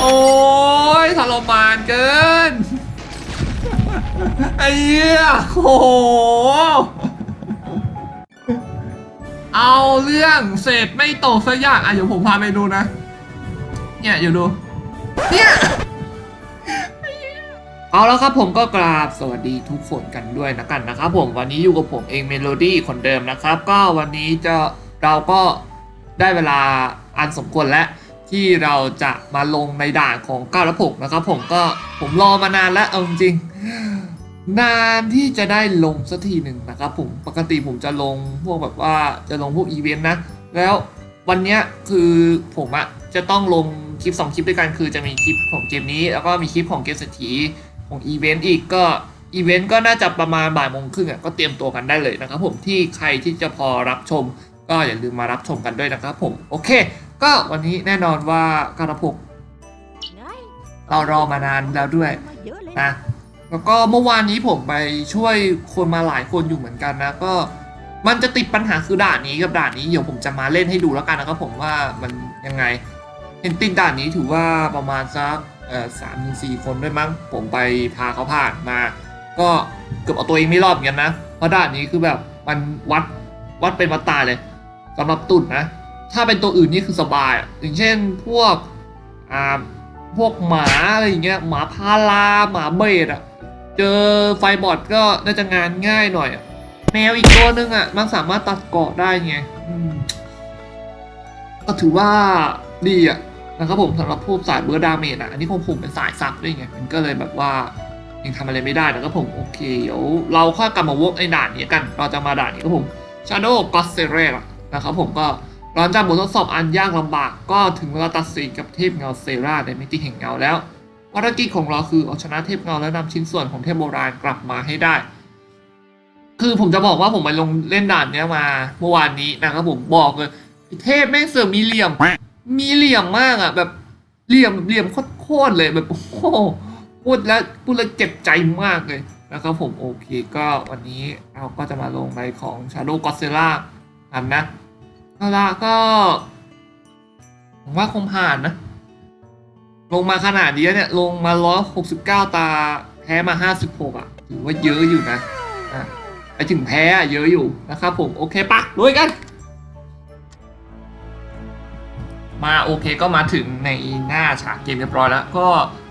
โอ้ยทรมานเกิน ไอ้เหี้ยโอ้โห เอาเรื่องเศษไม่ตกสักอย่างอะเดี๋ยวผมพาไปดูนะ เนี่ยอยู่ดู เนี่ยเอาแล้วครับผมก็กราบสวัสดีทุกคนกันด้วยนะกันนะครับผมวันนี้อยู่กับผมเองเมโลดี้คนเดิมนะครับ ก็วันนี้จะเราก็ได้เวลาอันสมควรแล้ว ที่เราจะมาลงในด่านของ9และ6นะครับผมก็ผมรอมานานแล้วเอาจริง นานที่จะได้ลงสักทีหนึ่งนะครับผมปกติผมจะลงพวกแบบว่าจะลงพวกอีเวนต์นะ แล้ววันนี้คือผมอะจะต้องลงคลิป 2 คลิปด้วยกันคือจะมีคลิปของเกมนี้ แล้วก็มีคลิปของเกมเศรษฐีของอีเวนต์อีกก็อีเวนต์ก็น่าจะประมาณบ่ายโมงครึ่งอะก็เตรียมตัวกันได้เลยนะครับผมที่ใครที่จะพอรับชม ก็อย่าลืมมารับชมกันด้วยนะครับผม โอเค ก็วันนี้แน่นอนว่าการพกเรารอมานานแล้วด้วยนะแล้วก็เมื่อวานนี้ผมไปช่วยคนมาหลายคนอยู่เหมือนกันนะก็มันจะติดปัญหาคือด่านนี้กับด่านนี้เดี๋ยวผมจะมาเล่นให้ดูแล้วกันนะครับผมว่ามันยังไงเห็นติดด่านนี้ถือว่าประมาณสักสามถึงสี่คนด้วยมั้งผมไปพาเขาผ่านมา ก็เกือบเอาตัวเองไม่รอดเหมือนกันนะเพราะด่านนี้คือแบบมันวัดวัดเป็นวัดตายเลยสำหรับตุ่นนะ ถ้าเป็นตัวอื่นนี่คือสบาย อย่างเช่นพวกอ่าพวกหมาอะไรอย่างเงี้ยหมาพาราหมาเบดอะเจอไฟบอดก็น่าจะงานง่ายหน่อยอะแมวอีกตัวนึงอะมันสามารถตัดเกาะได้ไงก็ถือว่าดีอะนะครับผมสำหรับพวกสายเบอร์ดาเมจอะอันนี้ผมผมเป็นสายซับด้วยไงมันก็เลยแบบว่ายังทำอะไรไม่ได้นะครับผมโอเคเดี๋ยวเราค่อยกลับมาวกไอ้ด่านนี้กัน เราจะมาด่านนี้ครับผม Shadow g o d s e r e นะครับผมก็ หลังจากบททดสอบอันยากลำบากก็ถึงเวลาตัดสินกับเทพเงาเซราในมิติแห่งเงาแล้วภารกิจของเราคือเอาชนะเทพเงาและนำชิ้นส่วนของเทพโบราณกลับมาให้ได้ คือผมจะบอกว่าผมไปลงเล่นด่านเนี้ยมาเมื่อวานนี้นะครับผมบอกเลยเทพแม่งเสือมีเหลี่ยม มีเหลี่ยมมากอะแบบเหลี่ยมเหลี่ยมโคตรเลยแบบโอ้โหพูดแล้วพูดแล้วเจ็บใจมากเลยนะครับผมโอเคก็วันนี้เราก็จะมาลงในของ Shadow Godzilla อันนะ เอาละก็ผมว่าคงผ่านนะ ลงมาขนาดนี้เนี่ย ลงมา169ตา แพ้มา56อะ ถือว่าเยอะอยู่นะอะไปถึงแพ้อะเยอะอยู่นะครับผม โอเคปะลุยกัน มาโอเคก็มาถึงในหน้าฉากเกมเรียบร้อยแล้ว ก็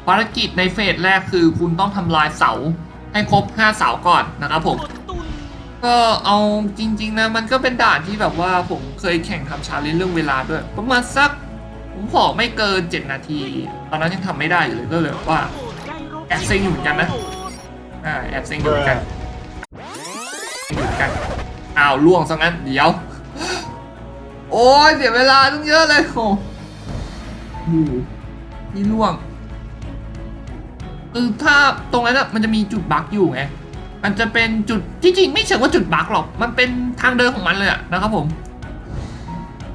ภารกิจในเฟสแรกคือคุณต้องทำลายเสาให้ครบ 5 เสาก่อนนะครับผม ก็เอาจริง ๆ นะ มันก็เป็นด่านที่แบบว่าผมเคยแข่งทำชาเลนจ์เรื่องเวลาด้วย ประมาณสัก ผมขอไม่เกิน 7 นาที ตอนนั้นยังทำไม่ได้อยู่เลยก็เลยแบบว่าแอบเซ็งอยู่เหมือนกันนะอ่าแอบเซ็งอยู่เหมือนกันอยู่เหมือนกันอ้าวล่วงซะงั้นเดี๋ยว โอ้ยเสียเวลาตั้งเยอะเลยโอ้โหนี่ล่วงคือถ้าตรงนั้นอะมันจะมีจุดบั๊กอยู่ไง มันจะเป็นจุดที่จริงไม่เชิงว่าจุดบักหรอก มันเป็นทางเดินของมันเลยอะนะครับผม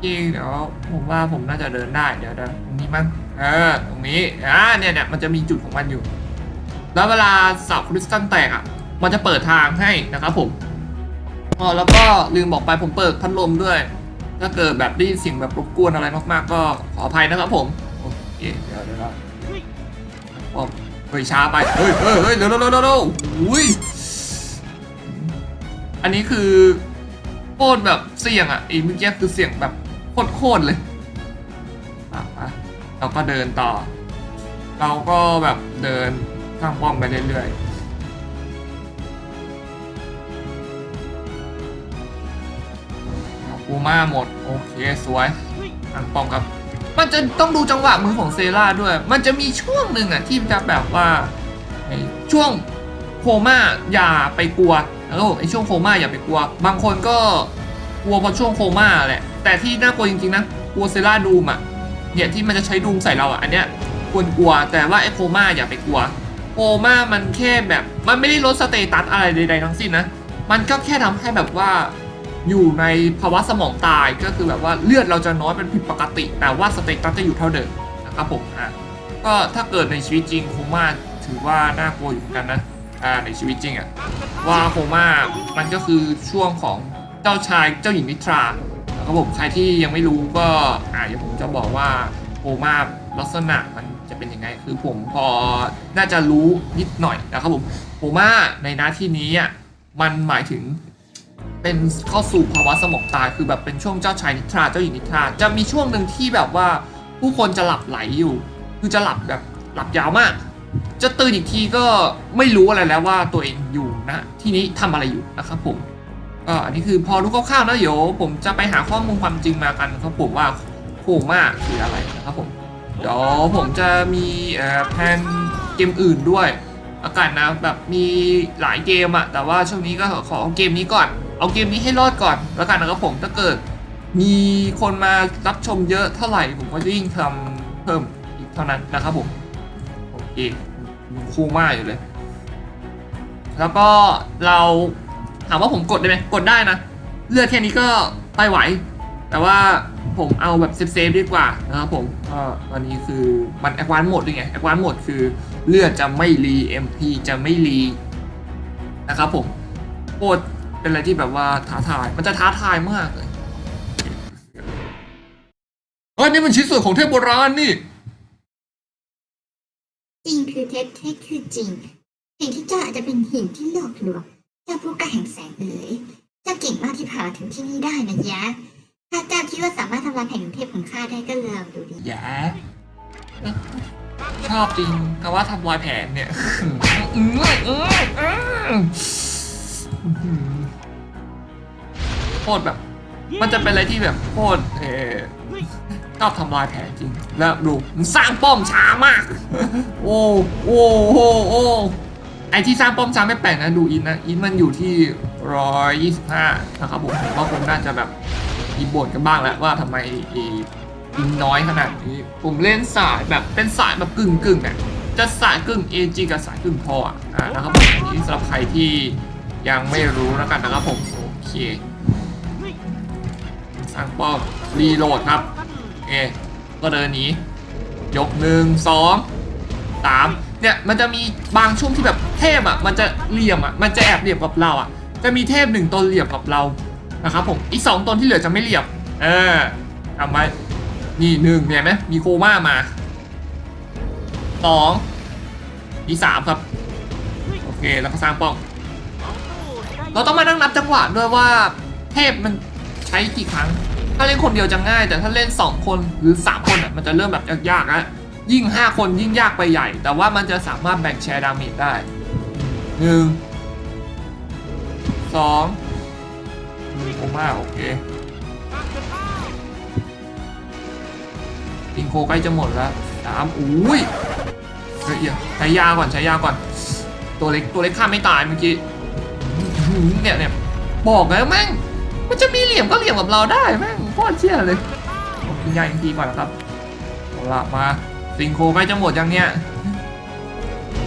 จริงเดี๋ยวผมว่าผมน่าจะเดินได้เดี๋ยวเดี๋ยวตรงนี้มั้งเออตรงนี้อ่าเนี่ยเนี่ยมันจะมีจุดของมันอยู่ แล้วเวลาเสาคริสตัลแตกอะมันจะเปิดทางให้นะครับผมอ๋อแล้วก็ลืมบอกไปผมเปิดพัดลมด้วย ถ้าเกิดแบบได้ยินเสียงแบบรบกวนอะไรมากๆ ก็ขออภัยนะครับผมโอเคเดี๋ยวเดี๋ยวโอ้เฮ้ยช้าไปเฮ้ยเฮ้ยเฮ้ยเดี๋ยวเดี๋ยวเดี๋ยวเดี๋ยวอุ้ย อันนี้คือโคตรแบบเสี่ยงอะไอ้เมื่อกี้คือเสี่ยงแบบโคตรๆเลยอะเราก็เดินต่อ เราก็แบบเดินสร้างป้อมไปเรื่อยๆเอาปูมาหมด โอเค สวยตั้งป้อมครับ มันจะต้องดูจังหวะมือของเซราด้วย มันจะมีช่วงหนึ่งอะที่จะแบบว่าช่วงโคม่าอย่าไปกลัว แล้วไอ้ช่วงโคม่าอย่าไปกลัว บางคนก็กลัวพราะช่วงโคม่าแหละ แต่ที่น่ากลัวจริงๆนะกลัวเซราดูมอะเนี่ยที่มันจะใช้ดูมใส่เราอะอันเนี้ยควรกลัวแต่ว่าไอ้โคม่าอย่าไปกลัวโคม่ามันแค่แบบ มันไม่ได้ลดสเตตัสอะไรใดๆทั้งสิ้นนะมันก็แค่ทำให้แบบว่าอยู่ในภาวะสมองตายก็คือแบบว่าเลือดเราจะน้อยเป็นผิดปกติ แต่ว่าสเตตัสจะอยู่เท่าเดิมนะครับผมอะก็ถ้าเกิดในชีวิตจริงโคม่าถือว่าน่ากลัวอยู่กันนะ อ่าในชีวิตจริงอะว่าโคม่ามันก็คือช่วงของเจ้าชายเจ้าหญิงนิทราครับผมใครที่ยังไม่รู้ก็อ่าเดี๋ยวผมจะบอกว่าโคม่าลักษณะมันจะเป็นยังไง คือผมพอน่าจะรู้นิดหน่อยนะครับผมผมว่าในหน้าที่นี้อะมันหมายถึงเป็นเข้าสู่ภาวะสมองตายคือแบบเป็นช่วงเจ้าชายนิทราเจ้าหญิงนิทราจะมีช่วงหนึ่งที่แบบว่าผู้คนจะหลับไหลอยู่ คือจะหลับแบบหลับยาวมาก จะตื่นอีกทีก็ไม่รู้อะไรแล้วว่าตัวเองอยู่นะที่นี้ทำอะไรอยู่นะครับผมก็อันนี้คือพอรู้คร่าวๆนะเดี๋ยวผมจะไปหาข้อมูลความจริงมากันครับผมว่าโคม่าคืออะไรนะครับผมเดี๋ยวผมจะมีแพลนเกมอื่นด้วยอากาศนะแบบมีหลายเกมอะแต่ว่าช่วงนี้ก็ขอเอาเกมนี้ก่อน เอาเกมนี้ให้รอดก่อนแล้วกันนะครับผมถ้าเกิด มีคนมารับชมเยอะเท่าไหร่ผมก็จะยิ่งทำเพิ่มอีกเท่านั้นนะครับผม อเคคูลมากอยู่เลย แล้วก็เราถามว่าผมกดได้ไหมกดได้นะ เลือดแค่นี้ก็ไปไหว แต่ว่าผมเอาแบบเซฟๆดีกว่านะครับผมก็ตอนนี้คือมันแอ v วานโหมดด้วยไงแอ v วานโหมดคือเลือดจะไม่รี MP จะไม่รีนะครับผมโคตรเป็นอะไรที่แบบว่าท้าทาย มันจะท้าทายมากเลยเฮ้ยนี่มันชิ้นส่วนของเทพโบราณนี่ ท็จเท็จคือจริง สิ่งที่เจ้าอาจจะเป็นหินที่หลอกลวงเจ้าผู้กล้าแห่งแสงเอ๋ยเจ้าเก่งมากที่พาถึงที่นี่ได้นะยะ ถ้าเจ้าคิดว่าสามารถทำลายแผ่นดินเทพของข้าได้ก็ลองดูดิย่ชอบจริงคำว่าทำลายแผนเนี่ยอืมอืมอืมโคตรแบบ มันจะเป็นอะไรที่แบบโคตรเออชอบทำลายแผนจริง แล้วดูมันสร้างป้อมช้ามาก โอ้โอ้โอ้โอ้ไอที่สร้างป้อมช้าไม่แปลกนะดูอินนะอินมันอยู่ที่ร้อยยี่สิบห้านะครับผมผมว่าคงน่าจะแบบมีบ่นกันบ้างแล้วว่าทำไมอินน้อยขนาดนี้ผมเล่นสายแบบเป็นสายแบบกึ่งกึ่งเนี่ยจะสายกึ่ง AG กับสายกึ่งพออะอ่านะครับผมอันนี้สำหรับใครที่ยังไม่รู้แล้วกันนะครับผมโอเค สร้างป้อมรีโหลดครับโอก็เดินหนียกหนึ่งสองสามเนี่ยมันจะมีบางช่วงที่แบบเทพอะมันจะเหลี่ยมอะมันจะแอบเหลี่ยมกับเราอะจะมีเทพหนึ่งตนเหลี่ยมกับเรานะครับผมอีกสองตนที่เหลือจะไม่เหลี่ยมเออทำไว้นี่หนึ่งเนี่ยไหมมีโคม่ามาสองมีสามครับโอเคแล้วก็สร้างป้อมเราต้องมานั่งนับจังหวะด้วยว่าเทพมัน ช้กี่ครั้ง ถ้าเล่นคนเดียวจะง่าย แต่ถ้าเล่น 2 คนหรือ 3 คนอะมันจะเริ่มแบบยากๆแล้วยิ่ง 5 คนยิ่งยากไปใหญ่ แต่ว่ามันจะสามารถแบ่งแชร์ดาเมจได้ 1 2โอมาโอเคอิงโคใกล้จะหมดแล้วสามอุ้ยเฮ้ยเดี๋ยใช้ยาก่อนใช้ยาก่อน ตัวเล็กตัวเล็กข้าไม่ตายเมื่อกี้เนี่ยเนี่ยบอกแล้วแม่ง มันจะมีเหลี่ยมก็เหลี่ยมกับเราได้แม่งโคตรเชี่ยเลยกินยาอีกทีก่อนนะครับเอาละมาสิงโคใกล้จะหมดยังเนี่ย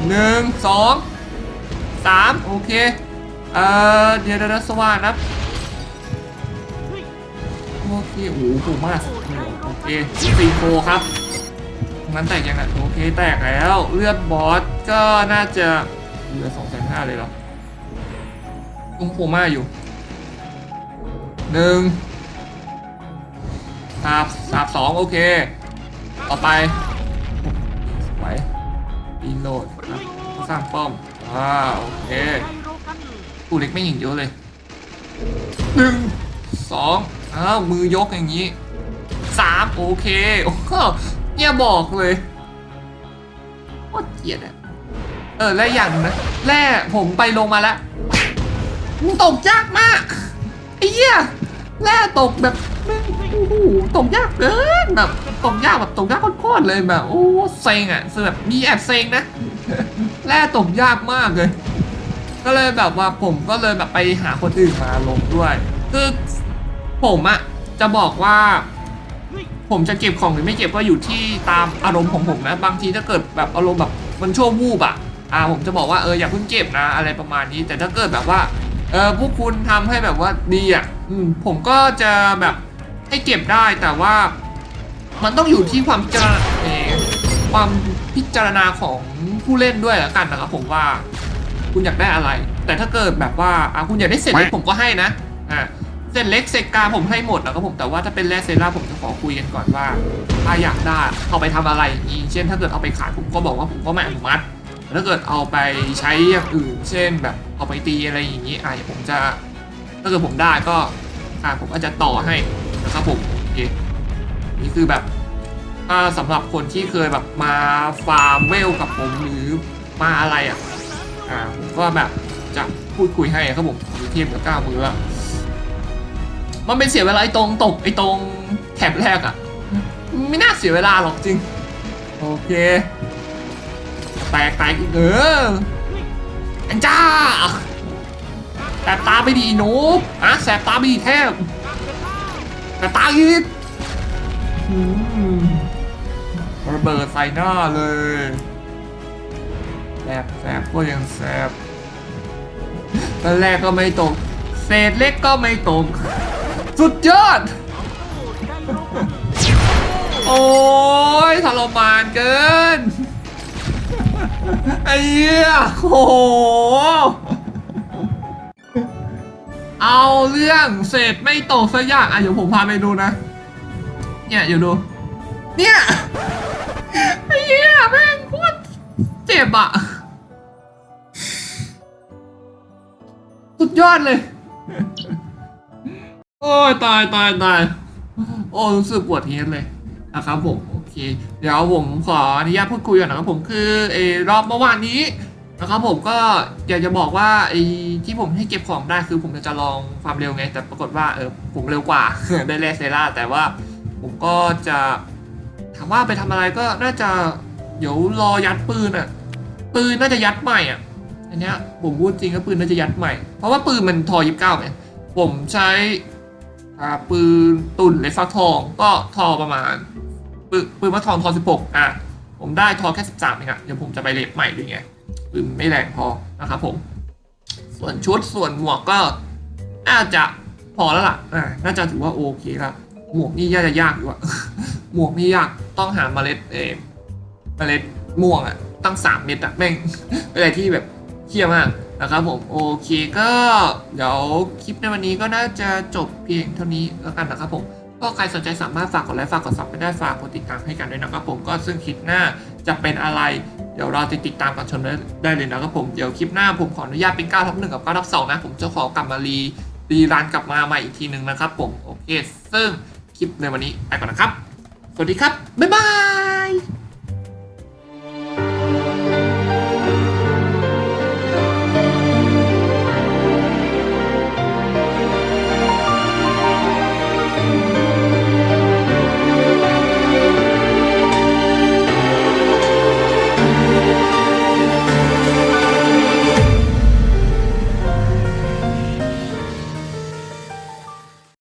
หนึ่งสองสามโอเค เอ่อ เดี๋ยวเดี๋ยวเดี๋ยวสว่างนะโอเคโอ้โหมากโอเคสิงโคครับงนั้นแตกยังไงโอเคแตกแล้วเลือดบอสก็น่าจะเหลือสองแสนห้าเลยเหรอตุ้งโคม่าอยู่ หนึ่งสาบสาบสองโอเค ต่อไปไหวอีโหลดครับสร้างป้อมอ่าโอเคตูเล็กไม่หญิงเยอะเลยหนึ่งสองอ้าวมือยกอย่างนี้สามโอเคโอ้โหเนี่ยบอกเลยโคตรเกลียดอะเออและอย่างหนึงนะแร่ผมไปลงมาแล้วมึงตกยากมาก ไอ้เหี้ยแร่ตกแบบโอ้โหตกยากเกินแบบตกยากแบบตกยากโคตรเลยแบบโอ้เซ็งอะคือแบบมีแอบเซ็งนะแร่ตกยากมากเลย ก็เลยแบบว่าผมก็เลยแบบไปหาคนอื่นมาลงด้วย คือผมอะจะบอกว่าผมจะเก็บของหรือไม่เก็บก็อยู่ที่ตามอารมณ์ของผมนะ บางทีถ้าเกิดแบบอารมณ์แบบมันชั่ววูบอะอ่าผมจะบอกว่าเอออย่าเพิ่งเก็บนะอะไรประมาณนี้ แต่ถ้าเกิดแบบว่า เออพวกคุณทำให้แบบว่าดีอะอืมผมก็จะแบบให้เก็บได้แต่ว่า มันต้องอยู่ที่ความพิจารณาเอ่อความพิจารณาของผู้เล่นด้วยละกันนะครับผมว่า คุณอยากได้อะไร แต่ถ้าเกิดแบบว่าอะคุณอยากได้เศษเหล็กผมก็ให้นะอ่าเศเสร็จเล็กเสร็จกลางผมให้หมดนะครับผมแต่ว่าถ้าเป็นแร่เซราผมจะขอคุยกันก่อนว่าถ้าอยากได้เอาไปทำอะไรอย่างนี้เช่น ถ้าเกิดเอาไปขายผมก็บอกว่าผมก็ไม่อนุมัติแต่ ถ้าเกิดเอาไปใช้อย่างอื่น เช่นแบบเอาไปตีอะไรอย่างนี้อะผมจะถ้าเกิดผมได้ก็อะผมก็จะต่อให้นะครับผมโอเคนี่คือแบบถ้าสำหรับคนที่เคยแบบมาฟาร์มเวลกับผมหรือมาอะไรอะอ่าผมก็แบบจะพูดคุยให้ครับผมเทียบกับก้ามือละมันเป็นเสียเวลาไอ้ตรงตกไอ้ตรงแถบแรกอะ ไม่น่าเสียเวลาหรอกจริง โอเค แตกแตกอีกเอออันจ้าแสบตาไปดีอีหนูอะแสบตาไปดีแทบแสบตาอีกอระเบิดใส่หน้าเลยแสบแสบก็ยังแสบตอนแรกก็ไม่ตก เศษเล็กก็ไม่ตก สุดยอด โอ้ยทรมานเกิน ไอ้เหี้ยโอ้โห เอาเรื่องเศษไม่ตกสักอย่างอะเดี๋ยวผมพาไปดูนะ เนี่ยอยู่ดู เนี่ย ไอ้เหี้ยแม่งโคตรเจ็บอะ สุดยอดเลย โอ้ยตายตายตาย โอ้รู้สึกปวดเฮียนเลยนะครับผม เคเดี๋ยวผมขออนุญาตพูดคุยก่อนนะครับผมคือเออรอบเมื่อวานนี้นะครับผมก็อยากจะบอกว่าไอ้ที่ผมให้เก็บของได้คือผมจะลองความเร็วไง แต่ปรากฏว่าเออผมเร็วกว่าได้แรเซล่าแต่ว่าผมก็จะถามว่าไปทำอะไรก็น่าจะเดี๋ยวรอยัดปืนอะปืนน่าจะยัดใหม่อะอันเนี้ยผมพูดจริงก็ปืนน่าจะยัดใหม่ เพราะว่าปืนมันทอยิบเก้าไงผมใช้ปืนตุ่นเลฟักทองก็ทอประมาณ ปืนปืนวัดทองทอ16อะผมได้ทอแค่13เองอะเดี๋ยวผมจะไปเลฟใหม่ด้วยไงปืนไม่แรงพอนะครับผม ส่วนชุดส่วนหมวกก็น่าจะพอแล้วล่ะอ่าน่าจะถือว่าโอเคละหมวกนี่ยากจะยากอยู่อะหมวกนี่ยากต้องหาเมล็ดเออเมล็ดม่วงอะตั้ง3เม็ดอะแม่งเป็นอะไรที่แบบเคี้ยมากนะครับผมโอเคก็เดี๋ยวคลิปในวันนี้ก็น่าจะจบเพียงเท่านี้แล้วกันนะครับผม ก็ใครสนใจสามารถฝากกดไลค์ฝากกดซับไปได้ฝากกดติดตามให้กันด้วยนะครับผมก็ซึ่งคลิปหน้าจะเป็นอะไร เดี๋ยวเราจะติดตามกันชมได้เลยนะครับผมเดี๋ยวคลิปหน้าผมขออนุญาตเป็น9ทับ1กับ9ทับ2นะผมจะขอกลับมารีรีรันกลับมาใหม่อีกทีหนึ่งนะครับผมโอเคซึ่งคลิปในวันนี้ไปก่อนนะครับ สวัสดีครับ บ๊ายบาย